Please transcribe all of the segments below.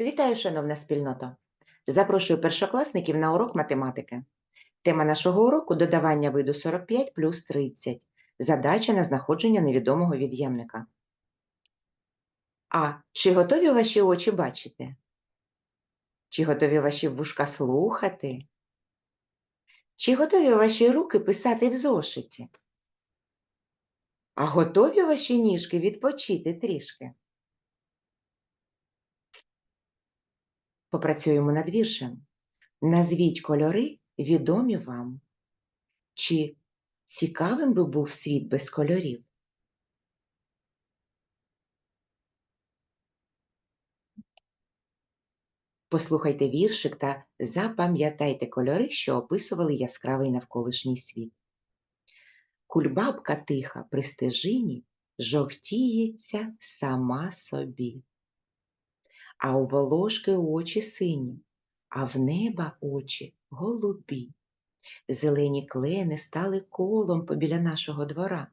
Вітаю, шановна спільнота! Запрошую першокласників на урок математики. Тема нашого уроку додавання виду 45 плюс 30. Задача на знаходження невідомого від'ємника. А чи готові ваші очі бачити? Чи готові ваші вушка слухати? Чи готові ваші руки писати в зошиті? А готові ваші ніжки відпочити трішки? Попрацюємо над віршем. Назвіть кольори, відомі вам. Чи цікавим би був світ без кольорів? Послухайте віршик та запам'ятайте кольори, що описували яскравий навколишній світ. Кульбабка тиха при стежині жовтіється сама собі. А у волошки очі сині, а в неба очі голубі. Зелені клени стали колом побіля нашого двора,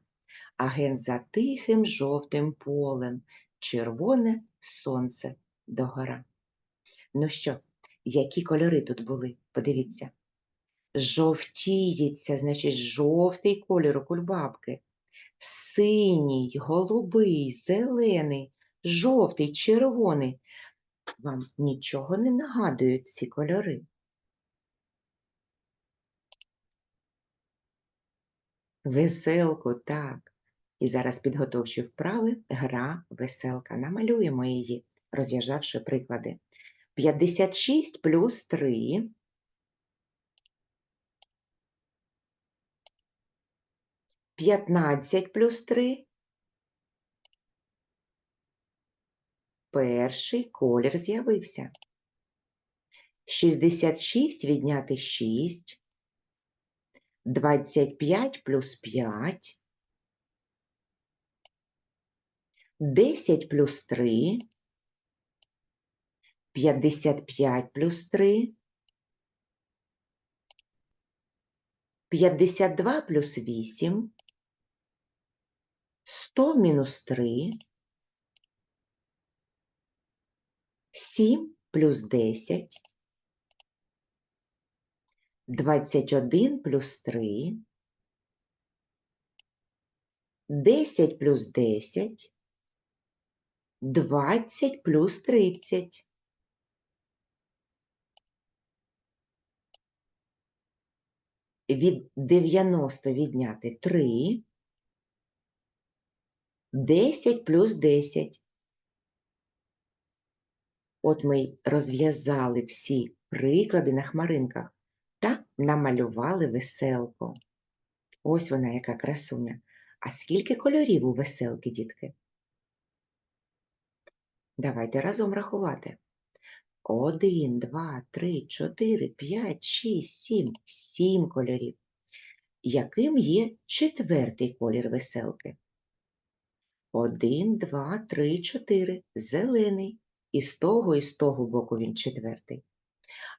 а ген за тихим жовтим полем червоне сонце догора. Ну що, які кольори тут були? Подивіться. Жовтіється, значить, жовтий кольор у кульбабки. Синій, голубий, зелений, жовтий, червоний. Вам нічого не нагадують ці кольори? Веселку, так. І зараз підготовчі вправи гра веселка. Намалюємо її, розв'язавши приклади. 56 плюс 3. П'ятнадцять плюс три. Перший колір з'явився. 66 відняти 6. 25 плюс 5. 10 плюс 3. 55 плюс 3. 52 плюс 8. 100 мінус 3. 7 плюс 10. 21 плюс 3. 10 плюс 10. 20 плюс 30. Від 90 відняти 3. 10 плюс 10. От ми й розв'язали всі приклади на хмаринках та намалювали веселку. Ось вона яка красуня. А скільки кольорів у веселки, дітки? Давайте разом рахувати. Один, два, три, чотири, п'ять, шість, сім. Сім кольорів. Яким є четвертий колір веселки? Один, два, три, чотири. Зелений. І з того, і з того боку він четвертий.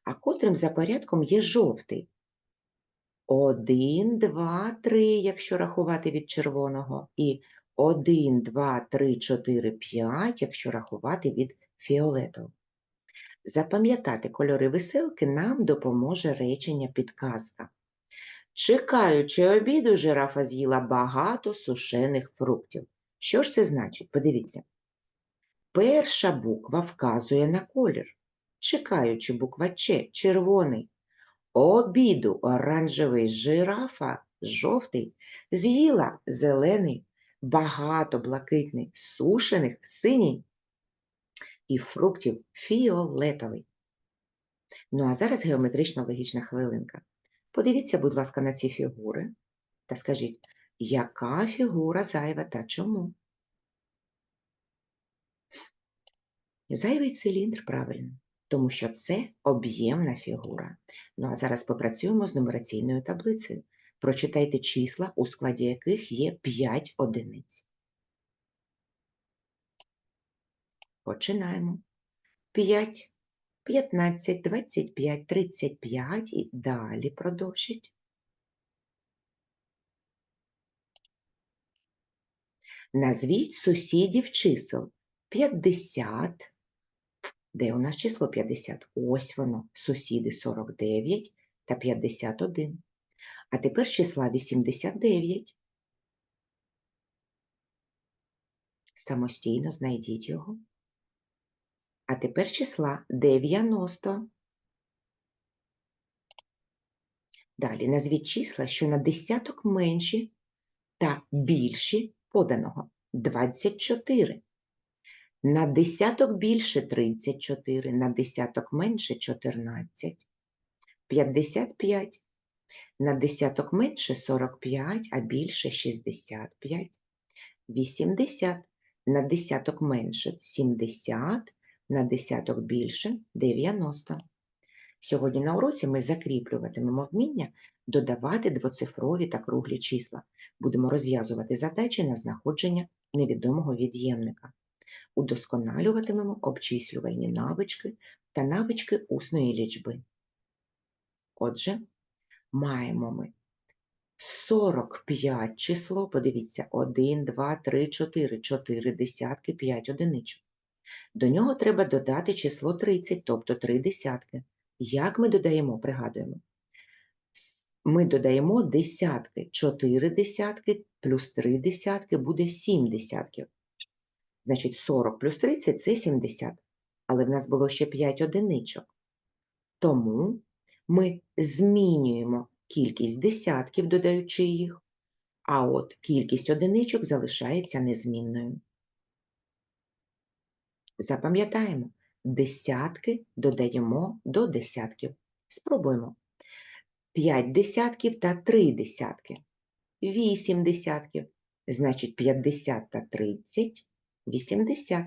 А котрим за порядком є жовтий? Один, два, три, якщо рахувати від червоного. І один, два, три, чотири, п'ять, якщо рахувати від фіолетового. Запам'ятати кольори веселки нам допоможе речення підказка. Чекаючи обіду, жирафа з'їла багато сушених фруктів. Що ж це значить? Подивіться. Перша буква вказує на колір. Чекаючи буква Ч червоний. Обіду оранжевий жирафа жовтий, з'їла зелений, багато блакитний, сушених синій і фруктів фіолетовий. Ну а зараз геометрично-логічна хвилинка. Подивіться, будь ласка, на ці фігури та скажіть, яка фігура зайва та чому? Зайвий циліндр, правильно, тому що це об'ємна фігура. Ну а зараз попрацюємо з нумераційною таблицею. Прочитайте числа, у складі яких є 5 одиниць. Починаємо. 5, 15, 25, 35 і далі продовжіть. Назвіть сусідів чисел 50, Де у нас число 50? Ось воно, сусіди 49 та 51. А тепер числа 89. Самостійно знайдіть його. А тепер числа 90. Далі назвіть числа, що на десяток менші та більші поданого 24. На десяток більше 34, на десяток менше 14, 55. На десяток менше 45, а більше 65, 80. На десяток менше 70, на десяток більше 90. Сьогодні на уроці ми закріплюватимемо вміння додавати двоцифрові та круглі числа. Будемо розв'язувати задачі на знаходження невідомого від'ємника. Удосконалюватимемо обчислювальні навички та навички усної лічби. Отже, маємо ми 45 число, подивіться, 1, 2, 3, 4, 4 десятки, 5 одиничок. До нього треба додати число 30, тобто 3 десятки. Як ми додаємо, пригадуємо? Ми додаємо десятки, 4 десятки плюс 3 десятки буде 7 десятків. Значить, 40 плюс 30 – це 70. Але в нас було ще 5 одиничок. Тому ми змінюємо кількість десятків, додаючи їх, а от кількість одиничок залишається незмінною. Запам'ятаємо, десятки додаємо до десятків. Спробуємо. 5 десятків та 3 десятки. 8 десятків. Значить, 50 та 30 – 80.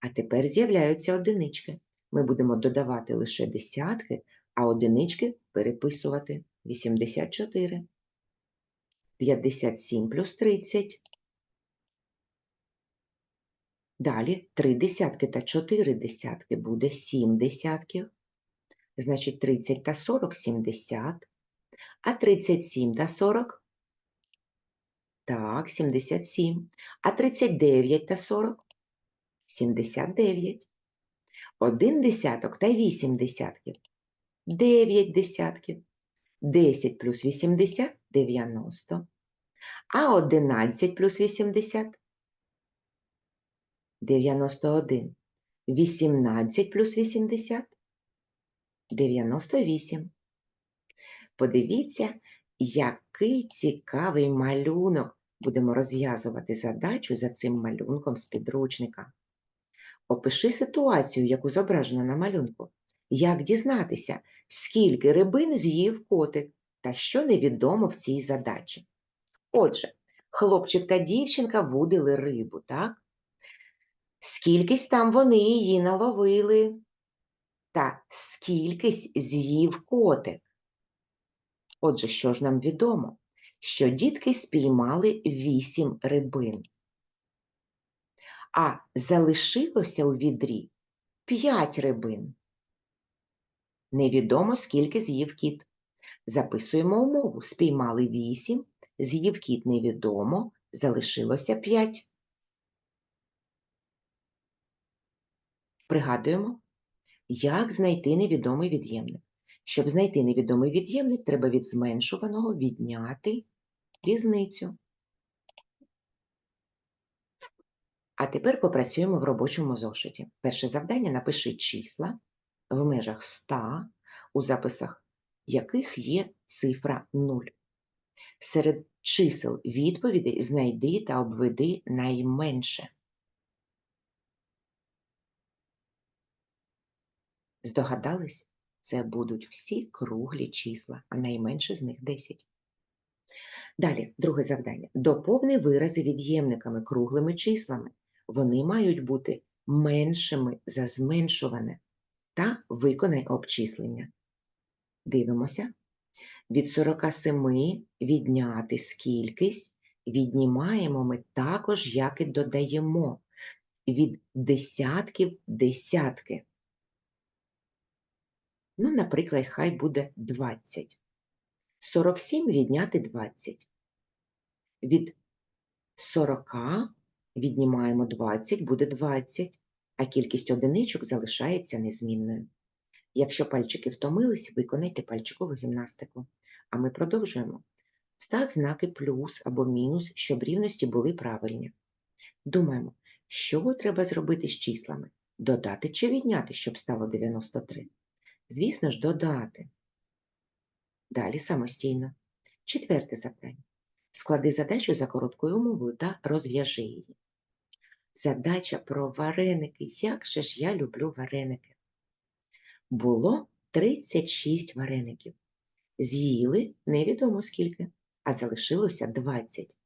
А тепер з'являються одинички. Ми будемо додавати лише десятки, а одинички переписувати 84. 57 плюс 30. Далі 3 десятки та 4 десятки буде 7 десятків. Значить, 30 та 40 – 70. А 37 та 40 – так, 77. А 39 та 40 – 79. Один десяток та 8 десятків – 9 десятків. 10 плюс 80 – 90. А 11 плюс 80 – 91. 18 плюс 80 – 98. Подивіться, який цікавий малюнок. Будемо розв'язувати задачу за цим малюнком з підручника. Опиши ситуацію, яку зображено на малюнку. Як дізнатися, скільки рибин з'їв котик та що невідомо в цій задачі? Отже, хлопчик та дівчинка вудили рибу, так? Скількись там вони її наловили, та скількись з'їв котик. Отже, що ж нам відомо? Що дітки спіймали вісім рибин, а залишилося у відрі п'ять рибин. Невідомо, скільки з'їв кіт. Записуємо умову. Спіймали вісім, з'їв кіт невідомо, залишилося п'ять. Пригадуємо, як знайти невідомий від'ємник. Щоб знайти невідомий від'ємник, треба від зменшуваного відняти різницю. А тепер попрацюємо в робочому зошиті. Перше завдання напиши числа в межах 100, у записах яких є цифра 0. Серед чисел відповідей знайди та обведи найменше. Здогадались? Це будуть всі круглі числа, а найменше з них 10. Далі, друге завдання. Доповни вирази від'ємниками круглими числами. Вони мають бути меншими за зменшуване та виконай обчислення. Дивимося. Від 47 відняти скількись, віднімаємо ми також, як і додаємо. Від десятків десятки. Ну, наприклад, хай буде 20. 47 відняти 20. Від 40 віднімаємо 20, буде 20. а кількість одиничок залишається незмінною. Якщо пальчики втомились, виконайте пальчикову гімнастику. А ми продовжуємо. Став знаки плюс або мінус, щоб рівності були правильні. Думаємо, що треба зробити з числами? Додати чи відняти, щоб стало 93? Звісно ж, додати. Далі самостійно. Четверте завдання. Склади задачу за короткою умовою та розв'яжи її. Задача про вареники. Як же ж я люблю вареники? Було 36 вареників. З'їли невідомо скільки, а залишилося 20.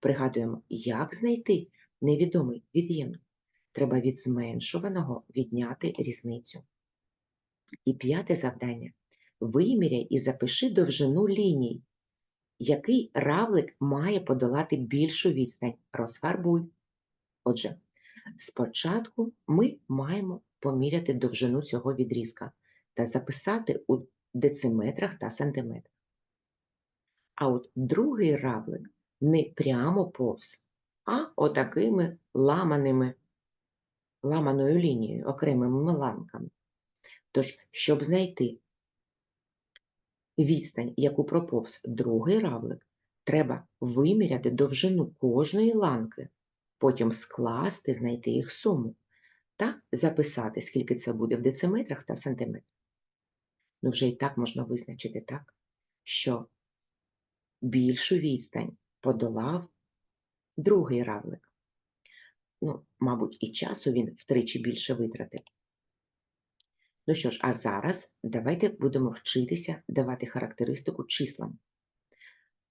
Пригадуємо, як знайти невідомий від'ємник. Треба від зменшуваного відняти різницю. І п'яте завдання. Виміряй і запиши довжину ліній. Який равлик має подолати більшу відстань? Розфарбуй. Отже, спочатку ми маємо поміряти довжину цього відрізка та записати у дециметрах та сантиметрах. А от другий равлик не прямо повз, а отакими ламаними, ламаною лінією, окремими ланками. Тож, щоб знайти відстань, яку проповз другий равлик, треба виміряти довжину кожної ланки, потім скласти, знайти їх суму та записати, скільки це буде в дециметрах та сантиметрах. Ну, вже і так можна визначити так, що більшу відстань подолав другий равлик. Ну, мабуть, і часу він втричі більше витратив. Ну що ж, а зараз давайте будемо вчитися давати характеристику числам.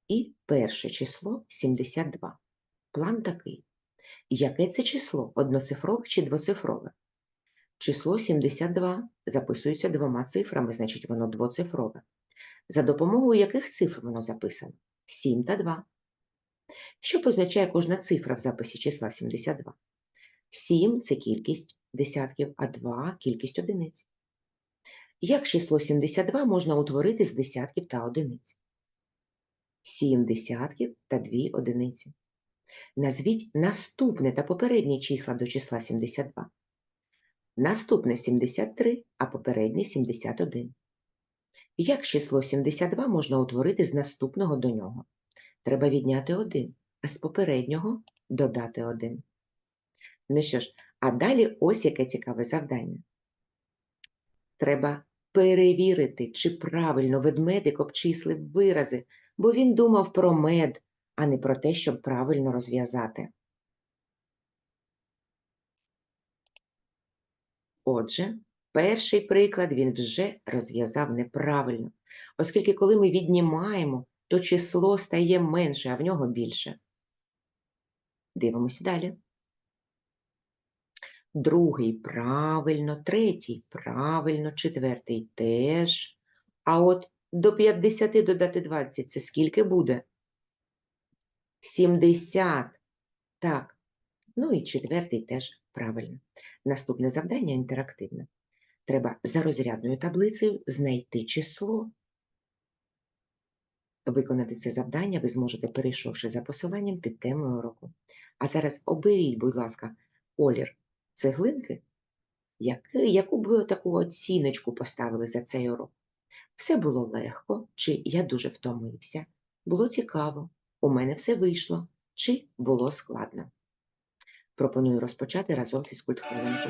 І перше число 72. План такий. Яке це число? Одноцифрове чи двоцифрове? Число 72 записується двома цифрами, значить воно двоцифрове. За допомогою яких цифр воно записано? 7 та 2. Що позначає кожна цифра в записі числа 72? 7 – це кількість десятків, а 2 – кількість одиниць. Як число 72 можна утворити з десятків та одиниць? 7 десятків та 2 одиниці. Назвіть наступне та попереднє числа до числа 72. Наступне 73, а попереднє 71. Як число 72 можна утворити з наступного до нього? Треба відняти 1, а з попереднього додати 1. Ну що ж, а далі ось яке цікаве завдання. Треба перевірити, чи правильно ведмедик обчислив вирази, бо він думав про мед, а не про те, щоб правильно розв'язати. Отже, перший приклад він вже розв'язав неправильно, оскільки коли ми віднімаємо, то число стає менше, а в нього більше. Дивимося далі. Другий правильно, третій правильно, четвертий теж. А от до 50 додати 20 це скільки буде? 70. Так. Ну і четвертий теж правильно. Наступне завдання інтерактивне. Треба за розрядною таблицею знайти число. Виконати це завдання ви зможете, перейшовши за посиланням під темою уроку. А зараз оберіть, будь ласка, колір цеглинки, яку, яку б таку оціночку поставили за цей урок. Все було легко, чи я дуже втомився, було цікаво, у мене все вийшло, чи було складно. Пропоную розпочати разом фізкульт хвилинку.